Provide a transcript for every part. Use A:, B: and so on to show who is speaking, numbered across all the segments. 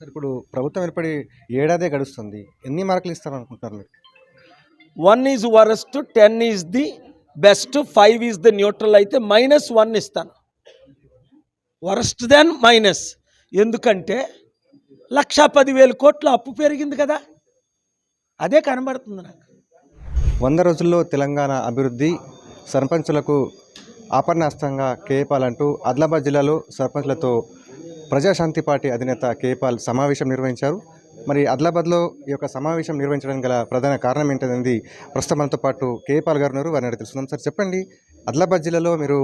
A: Sir ఇప్పుడు ప్రభుత్వం ఏర్పడి ఏడాదే గడుస్తుంది. ఎన్ని మార్కులు ఇస్తారనుకుంటున్నారు మీరు?
B: One is worst ten is the best five is the neutral అయితే మైనస్ వన్ ఇస్తాను. వరస్ట్ దెన్ మైనస్ ఎందుకంటే లక్షా పదివేల కోట్ల అప్పు పెరిగింది కదా. అదే కనబడుతుంది నాకు.
A: వంద రోజుల్లో తెలంగాణ అభివృద్ధి సర్పంచులకు ఆపర్ణాస్తంగా కేపాల్ అంటూ ఆదిలాబాద్ జిల్లాలో సర్పంచ్లతో ప్రజాశాంతి పార్టీ అధినేత కేపాల్ సమావేశం నిర్వహించారు. మరి ఆదిలాబాద్లో ఈ యొక్క సమావేశం నిర్వహించడానికి గల ప్రధాన కారణం ఏంటనేది ప్రస్తుతం మనతో పాటు కేపాల్ గారు ఉన్నారు. వారిని తెలుసుకుందాం. సార్ చెప్పండి. ఆదిలాబాద్ జిల్లాలో మీరు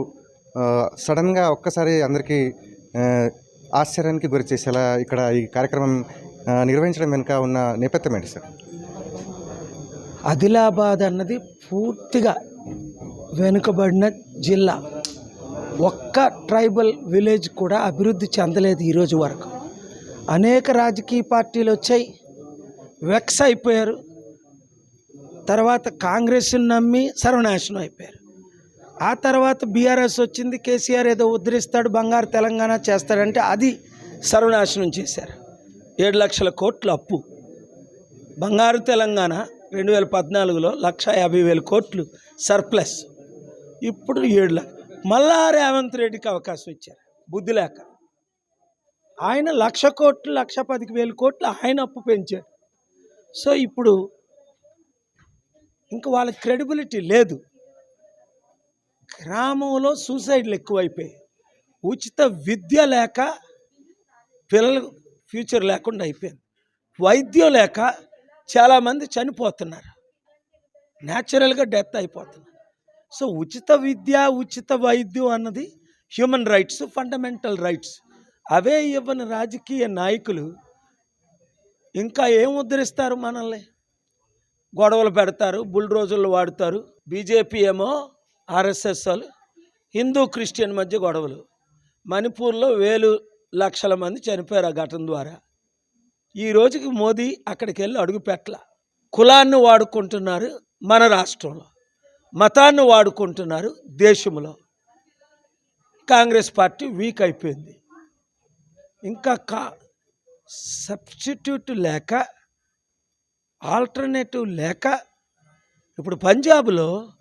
A: సడన్గా ఒక్కసారి అందరికీ ఆశ్చర్యానికి గురి చేసేలా ఇక్కడ ఈ కార్యక్రమం నిర్వహించడం వెనుక ఉన్న నేపథ్యం ఏంటి సార్?
B: ఆదిలాబాద్ అన్నది పూర్తిగా వెనుకబడిన జిల్లా. ఒక్క ట్రైబల్ విలేజ్ కూడా అభివృద్ధి చెందలేదు ఈరోజు వరకు. అనేక రాజకీయ పార్టీలు వచ్చాయి వెక్స్ అయిపోయారు. తర్వాత కాంగ్రెస్ని నమ్మి సర్వనాశనం అయిపోయారు. ఆ తర్వాత బీఆర్ఎస్ వచ్చింది కేసీఆర్ ఏదో ఉద్ధరిస్తాడు బంగారు తెలంగాణ చేస్తాడంటే అది సర్వనాశనం చేశారు. ఏడు లక్షల కోట్ల అప్పు. బంగారు తెలంగాణ రెండు వేల పద్నాలుగులో లక్ష యాభై వేల కోట్లు సర్ప్లస్. ఇప్పుడు ఏడు లక్ష మళ్ళా రేవంత్ రెడ్డికి అవకాశం ఇచ్చారు బుద్ధి లేక. ఆయన లక్ష కోట్లు లక్ష పదికి వేల కోట్లు ఆయన అప్పు పెంచాడు. సో ఇప్పుడు ఇంకా వాళ్ళ క్రెడిబిలిటీ లేదు. గ్రామంలో సూసైడ్లు ఎక్కువైపోయాయి. ఉచిత విద్య లేక పిల్లలు ఫ్యూచర్ లేకుండా అయిపోయింది. వైద్యం లేక చాలామంది చనిపోతున్నారు. న్యాచురల్గా డెత్ అయిపోతున్నారు. సో ఉచిత విద్య ఉచిత వైద్యం అన్నది హ్యూమన్ రైట్స్ ఫండమెంటల్ రైట్స్ అవే ఇవ్వని రాజకీయ నాయకులు ఇంకా ఏం ఉద్ధరిస్తారు మనల్ని? గొడవలు పెడతారు బుల్డ్రోజులు వాడుతారు. బీజేపీ ఏమో ఆర్ఎస్ఎస్ వాళ్ళు హిందూ క్రిస్టియన్ మధ్య గొడవలు. మణిపూర్లో వేలు లక్షల మంది చనిపోయారు ఆ ఘటన ద్వారా. ఈ రోజుకి మోదీ అక్కడికి వెళ్ళి అడుగు పెట్టల. కులాన్ని వాడుకుంటున్నారు మన రాష్ట్రంలో. మతాన్ని వాడుకుంటున్నారు దేశంలో. కాంగ్రెస్ పార్టీ వీక్ అయిపోయింది. ఇంకా కా సబ్స్టిట్యూట్ లేక ఆల్టర్నేటివ్ లేక ఇప్పుడు పంజాబ్లో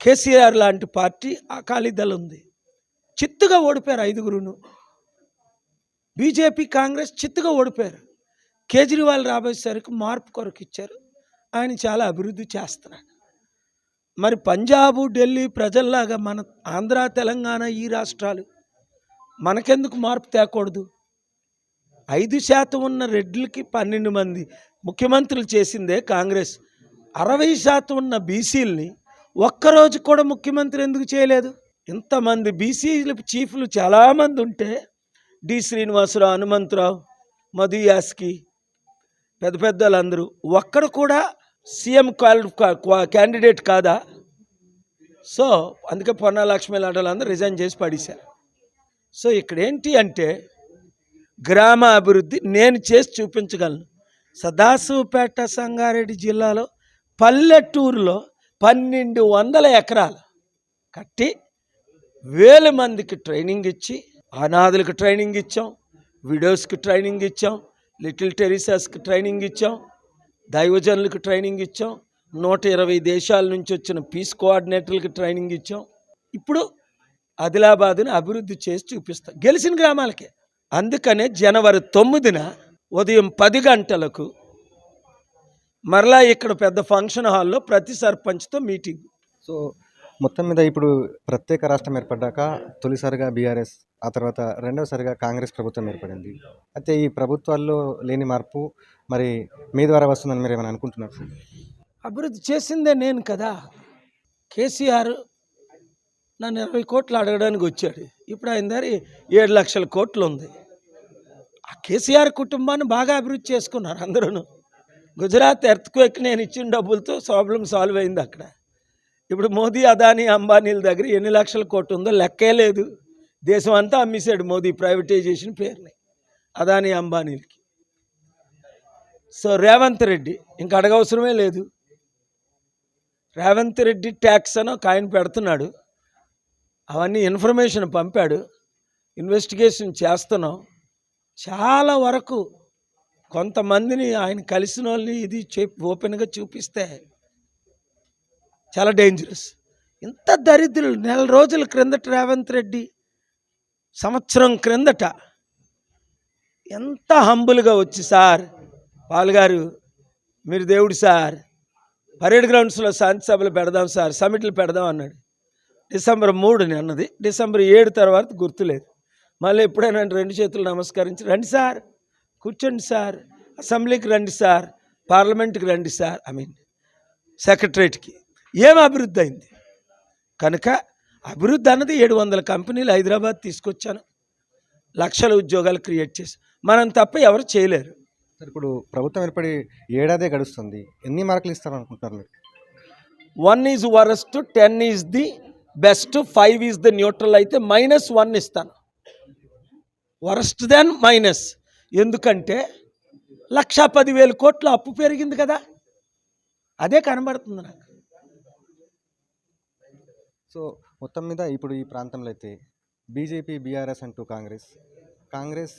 B: కేసీఆర్ లాంటి పార్టీ అకాలీదళ ఉంది. చిత్తుగా ఓడిపోయారు ఐదుగురును. బీజేపీ కాంగ్రెస్ చిత్తుగా ఓడిపోయారు. కేజ్రీవాల్ రాబోయేసరికి మార్పు కొరకు ఇచ్చారు ఆయన చాలా అభివృద్ధి చేస్తున్నాడు. మరి పంజాబు ఢిల్లీ ప్రజల్లాగా మన ఆంధ్ర తెలంగాణ ఈ రాష్ట్రాలు మనకెందుకు మార్పు తేకూడదు? ఐదు శాతం ఉన్న రెడ్లకి పన్నెండు మంది ముఖ్యమంత్రులు చేసిందే కాంగ్రెస్. అరవై శాతం ఉన్న బీసీలని ఒక్కరోజు కూడా ముఖ్యమంత్రి ఎందుకు చేయలేదు? ఇంతమంది బీసీలు చీఫ్లు చాలామంది ఉంటే డి. శ్రీనివాసరావు హనుమంతరావు మధు యాస్కి పెద్ద పెద్ద వాళ్ళందరూ ఒక్కడు కూడా సీఎం క్యాండిడేట్ కాదా? సో అందుకే పొన్నా లక్ష్మీ లాంటి రిజైన్ చేసి పడేశారు. సో ఇక్కడ ఏంటి అంటే గ్రామ అభివృద్ధి నేను చేసి చూపించగలను. సదాశివపేట సంగారెడ్డి జిల్లాలో పల్లెటూరులో పన్నెండు వందల ఎకరాలు కట్టి వేల మందికి ట్రైనింగ్ ఇచ్చి అనాథులకు ట్రైనింగ్ ఇచ్చాం విడోస్కి ట్రైనింగ్ ఇచ్చాం లిటిల్ టెరిసాస్కి ట్రైనింగ్ ఇచ్చాం దైవజనులకు ట్రైనింగ్ ఇచ్చాం. నూట ఇరవై దేశాల నుంచి వచ్చిన పీస్ కోఆర్డినేటర్లకు ట్రైనింగ్ ఇచ్చాం. ఇప్పుడు ఆదిలాబాద్ని అభివృద్ధి చేసి చూపిస్తాం. గెలిచిన గ్రామాలకే. అందుకనే జనవరి తొమ్మిదిన ఉదయం పది గంటలకు మరలా ఇక్కడ పెద్ద ఫంక్షన్ హాల్లో ప్రతి సర్పంచ్తో మీటింగ్.
A: సో మొత్తం మీద ఇప్పుడు ప్రత్యేక రాష్ట్రం ఏర్పడ్డాక తొలిసారిగా బీఆర్ఎస్ ఆ తర్వాత రెండవసారిగా కాంగ్రెస్ ప్రభుత్వం ఏర్పడింది. అయితే ఈ ప్రభుత్వాల్లో లేని మార్పు మరి మీ ద్వారా వస్తుందని మీరు ఏమైనా అనుకుంటున్నారు
B: అభివృద్ధి చేసిందే నేను కదా. కేసీఆర్ నన్ను ఇరవై కోట్లు అడగడానికి వచ్చాడు. ఇప్పుడు ఆయన దారి ఏడు లక్షల కోట్లు ఉంది. ఆ కేసీఆర్ కుటుంబాన్ని బాగా అభివృద్ధి చేసుకున్నారు అందరూ గుజరాత్ ఎర్త్క్వేక్ నేను ఇచ్చిన డబ్బులతో ప్రాబ్లం సాల్వ్ అయింది అక్కడ. ఇప్పుడు మోదీ అదానీ అంబానీల దగ్గర ఎన్ని లక్షల కోట్లు ఉందో లెక్కే లేదు. దేశం అంతా అమ్మేశాడు మోదీ ప్రైవేటైజేషన్ పేరుని అదానీ అంబానీలకి. సో రేవంత్ రెడ్డి ఇంకా అడగవసరమే లేదు. రేవంత్ రెడ్డి ట్యాక్స్ అని ఒక ఆయన పెడుతున్నాడు. అవన్నీ ఇన్ఫర్మేషన్ పంపాడు. ఇన్వెస్టిగేషన్ చేస్తున్నాం. చాలా వరకు కొంతమందిని ఆయన కలిసిన వాళ్ళని ఇది చెప్ ఓపెన్గా చూపిస్తే చాలా డేంజరస్ ఇంత దరిద్రులు నెల రోజుల క్రిందట రేవంత్ రెడ్డి సంవత్సరం క్రిందట ఎంత హంబుల్గా వచ్చి సార్ పాల్ గారు మీరు దేవుడు సార్ పరేడ్ గ్రౌండ్స్లో శాంతి సభలు పెడదాం సార్ సమిట్లు పెడదాం అన్నాడు. డిసెంబర్ మూడుని అన్నది డిసెంబర్ ఏడు తర్వాత గుర్తులేదు. మళ్ళీ ఎప్పుడైనా రెండు చేతులు నమస్కరించి రండి సార్ కూర్చోండి సార్ అసెంబ్లీకి రండి సార్ పార్లమెంట్కి రండి సార్ ఐ మీన్ సెక్రటరేట్కి. ఏం అభివృద్ధి అయింది? కనుక అభివృద్ధి అన్నది ఏడు వందల కంపెనీలు హైదరాబాద్ తీసుకొచ్చాను. లక్షల ఉద్యోగాలు క్రియేట్ చేసి. మనం తప్ప ఎవరు చేయలేరు.
A: సార్ ఇప్పుడు ప్రభుత్వం ఏర్పడి ఏడాదే గడుస్తుంది. ఎన్ని మార్కులు ఇస్తారు అనుకుంటున్నారు మీరు?
B: One is worst ten is the best five is the neutral అయితే మైనస్ వన్ ఇస్తాను. వరస్ట్ దెన్ మైనస్ ఎందుకంటే లక్ష పదివేల కోట్ల అప్పు పెరిగింది కదా. అదే కనబడుతుంది నాకు.
A: సో మొత్తం మీద ఇప్పుడు ఈ ప్రాంతంలో అయితే బీజేపీ బీఆర్ఎస్ అంటూ కాంగ్రెస్ కాంగ్రెస్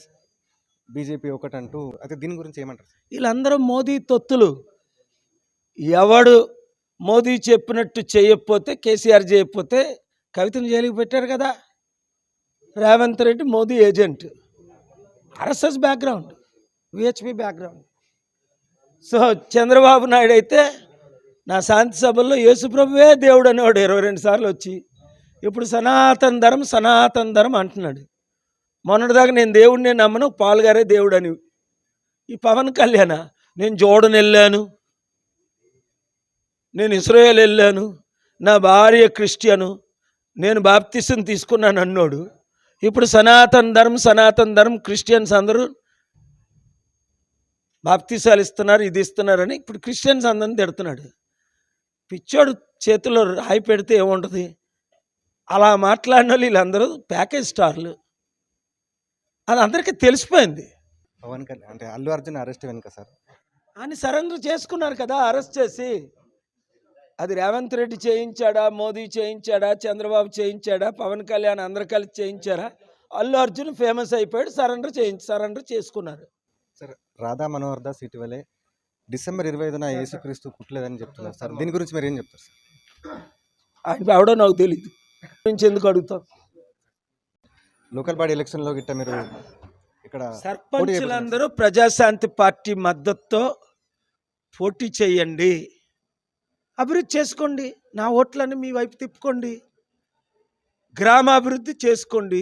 A: బీజేపీ ఒకటంటూ అయితే దీని గురించి ఏమంటారు?
B: వీళ్ళందరూ మోదీ తొత్తులు. ఎవడు మోదీ చెప్పినట్టు చేయకపోతే కేసీఆర్ చేయకపోతే కవితను జైలుకి పెట్టారు కదా. Revanth Reddy Modi agent. RSS background VHP background. So Chandrababu Naidu అయితే నా శాంతి సభల్లో యేసుప్రభువే దేవుడు అనేవాడు ఇరవై రెండు సార్లు వచ్చి. ఇప్పుడు సనాతన ధరం సనాతన ధరం అంటున్నాడు. మొన్నటిదాకా నేను దేవుడిని నమ్మను పాల్గారే దేవుడు అని. ఈ పవన్ కళ్యాణ నేను జోడన్ వెళ్ళాను. నేను ఇస్రాయేల్ వెళ్ళాను. నా భార్య క్రిస్టియను నేను బాప్తిస్ని తీసుకున్నాను అన్నోడు. ఇప్పుడు సనాతన ధర్మం సనాతన ధర్మం క్రిస్టియన్స్ అందరూ బాప్తిసాలు ఇస్తున్నారు ఇది ఇస్తున్నారని ఇప్పుడు క్రిస్టియన్స్ అందరిని తిడుతున్నాడు. పిచ్చోడు చేతిలో రాయి పెడితే ఏముంటుంది? అలా మాట్లాడిన వాళ్ళు వీళ్ళందరూ ప్యాకేజ్ స్టార్లు. అది అందరికీ తెలిసిపోయింది.
A: పవన్ కళ్యాణ్ అంటే అల్లు అర్జున్ అరెస్ట్ వెనుక సార్?
B: అని సరెండర్ చేసుకున్నారు కదా అరెస్ట్ చేసి. అది రేవంత్ రెడ్డి చేయించాడా మోదీ చేయించాడా చంద్రబాబు చేయించాడా పవన్ కళ్యాణ్ అందరు కలిసి చేయించారా? అల్లు అర్జున్ ఫేమస్ అయిపోయాడు సరెండర్ చేయించి సరెండర్ చేసుకున్నారు.
A: సార్ రాధా మనోహర్ దాస్ ఇటీవలే డిసెంబర్ ఇరవై ఐదున యేసుక్రీస్తు పుట్టలేదని చెప్తున్నారు సార్. దీని గురించి మీరు ఏం చెప్తారు సార్?
B: ఆయన ఎవడో నాకు తెలియదు ఎందుకు అడుగుతాం
A: లోకల్ బాడీ ఎలక్షన్లో గిట్ట మీరు ఇక్కడ
B: సర్పంచులందరూ ప్రజాశాంతి పార్టీ మద్దతుతో పోటీ చేయండి. అభివృద్ధి చేసుకోండి. నా ఓట్లని మీ వైపు తిప్పుకోండి. గ్రామాభివృద్ధి చేసుకోండి.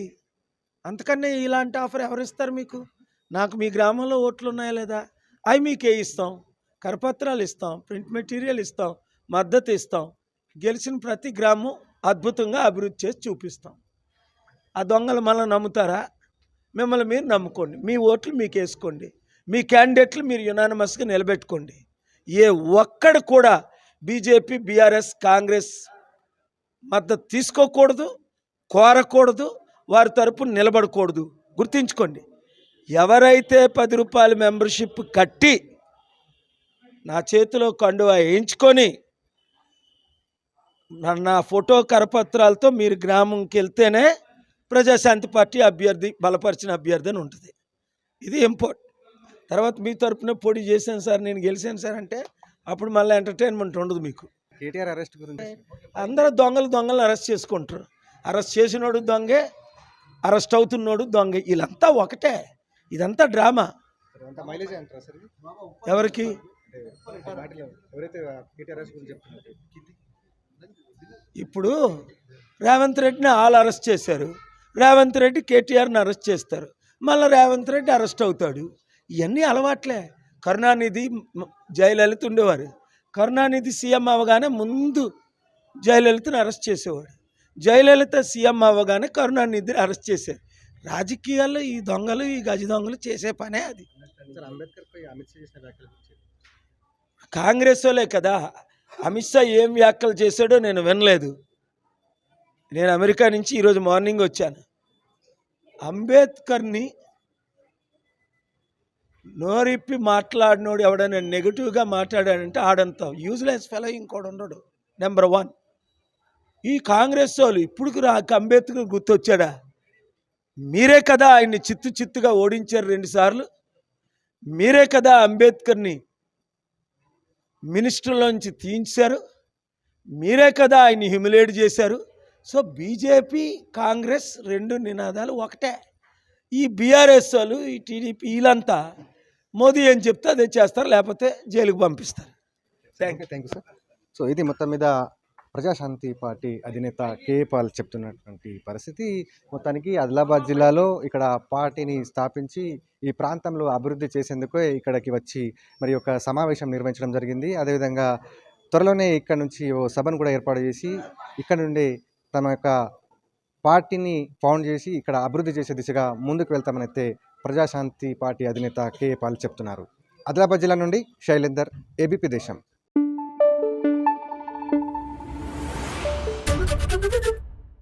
B: అంతకన్నా ఇలాంటి ఆఫర్ ఎవరు ఇస్తారు మీకు? నాకు మీ గ్రామంలో ఓట్లు ఉన్నాయా లేదా? అవి మీకే ఇస్తాం. కరపత్రాలు ఇస్తాం ప్రింట్ మెటీరియల్ ఇస్తాం మద్దతు ఇస్తాం. గెలిచిన ప్రతి గ్రామం అద్భుతంగా అభివృద్ధి చేసి చూపిస్తాం. ఆ దొంగలు మళ్ళీ నమ్ముతారా? మిమ్మల్ని మీరు నమ్ముకోండి. మీ ఓట్లు మీకు వేసుకోండి. మీ క్యాండిడేట్లు మీరు యునానిమస్గా నిలబెట్టుకోండి. ఏ ఒక్కడు కూడా బీజేపీ బీఆర్ఎస్ కాంగ్రెస్ మద్దతు తీసుకోకూడదు కోరకూడదు వారి తరపున నిలబడకూడదు. గుర్తుంచుకోండి. ఎవరైతే పది రూపాయల మెంబర్షిప్ కట్టి నా చేతిలో కండువా వేయించుకొని నా- ఫోటో కరపత్రాలతో మీరు గ్రామంకి వెళ్తేనే ప్రజాశాంతి పార్టీ అభ్యర్థి బలపరిచిన అభ్యర్థి అని ఉంటుంది. ఇది ఇంపార్ట్. తర్వాత మీ తరపున పోటీ చేశాను సార్ నేను గెలిచాను సార్ అంటే అప్పుడు మళ్ళీ ఎంటర్టైన్మెంట్ ఉండదు మీకు.
A: కేటీఆర్ అరెస్ట్ గురించి.
B: అందరూ దొంగలు దొంగలు అరెస్ట్ చేసుకుంటారు. అరెస్ట్ చేసినోడు దొంగే అరెస్ట్ అవుతున్నోడు దొంగే. వీళ్ళంతా ఒకటే. ఇదంతా డ్రామా? ఎవరికి?
A: ఎవరైతే కేటీఆర్ అరెస్ట్ గురించి చెప్తున్నారు?
B: ఇప్పుడు రేవంత్ రెడ్డిని ఆల్ అరెస్ట్ చేశారు. రేవంత్ రెడ్డి కేటీఆర్ని అరెస్ట్ చేస్తారు. మళ్ళీ రేవంత్ రెడ్డి అరెస్ట్ అవుతాడు. ఇవన్నీ అలవాట్లే. కరుణానిధి జయలలిత ఉండేవారు. కరుణానిధి సీఎం అవ్వగానే ముందు జయలలితను అరెస్ట్ చేసేవాడు. జయలలిత సీఎం అవ్వగానే కరుణానిధిని అరెస్ట్ చేశారు. రాజకీయాల్లో ఈ దొంగలు ఈ గజ దొంగలు చేసే పనే అది.
A: అంబేద్కర్ అమిత్ షా చేసిన వ్యాఖ్యల గురించి
B: కాంగ్రెస్ వాళ్ళే కదా. అమిత్ షా ఏం వ్యాఖ్యలు చేశాడో నేను వినలేదు. నేను అమెరికా నుంచి ఈరోజు మార్నింగ్ వచ్చాను. అంబేద్కర్ని నోరిప్పి మాట్లాడినోడు ఎవడైనా నెగిటివ్గా మాట్లాడాడంటే ఆడంత. యూజ్లెస్ ఫెలో ఇంకోడు ఉండడు. Number one. ఈ కాంగ్రెస్ వాళ్ళు ఇప్పుడు రా అంబేద్కర్ గుర్తొచ్చాడా? మీరే కదా ఆయన్ని చిత్తు చిత్తుగా ఓడించారు రెండుసార్లు మీరే కదా అంబేద్కర్ని మినిస్టర్లోంచి తీయించారు. మీరే కదా ఆయన్ని హ్యూమిలేట్ చేశారు. సో బీజేపీ కాంగ్రెస్ రెండు నినాదాలు ఒకటే. ఈ బీఆర్ఎస్ వాళ్ళు ఈ టీడీపీ వీళ్ళంతా మోదీ ఏం చెప్తే అదే చేస్తారు లేకపోతే జైలుకు పంపిస్తారు.
A: Thank you thank you sir so ఇది మొత్తం మీద ప్రజాశాంతి పార్టీ అధినేత కేఏ పాల్ చెప్తున్నటువంటి పరిస్థితి. మొత్తానికి ఆదిలాబాద్ జిల్లాలో ఇక్కడ పార్టీని స్థాపించి ఈ ప్రాంతంలో అభివృద్ధి చేసేందుకే ఇక్కడికి వచ్చి మరి ఒక సమావేశం నిర్వహించడం జరిగింది. అదేవిధంగా త్వరలోనే ఇక్కడ నుంచి ఓ సభను కూడా ఏర్పాటు చేసి ఇక్కడ నుండి తమ యొక్క పార్టీని ఫౌండ్ చేసి ఇక్కడ అభివృద్ధి చేసే దిశగా ముందుకు వెళ్తామని అయితే ప్రజాశాంతి పార్టీ అధినేత కేఏ పాల్ చెప్తున్నారు. ఆదిలాబాద్ జిల్లా నుండి శైలేందర్ ఏబీపీ దేశం.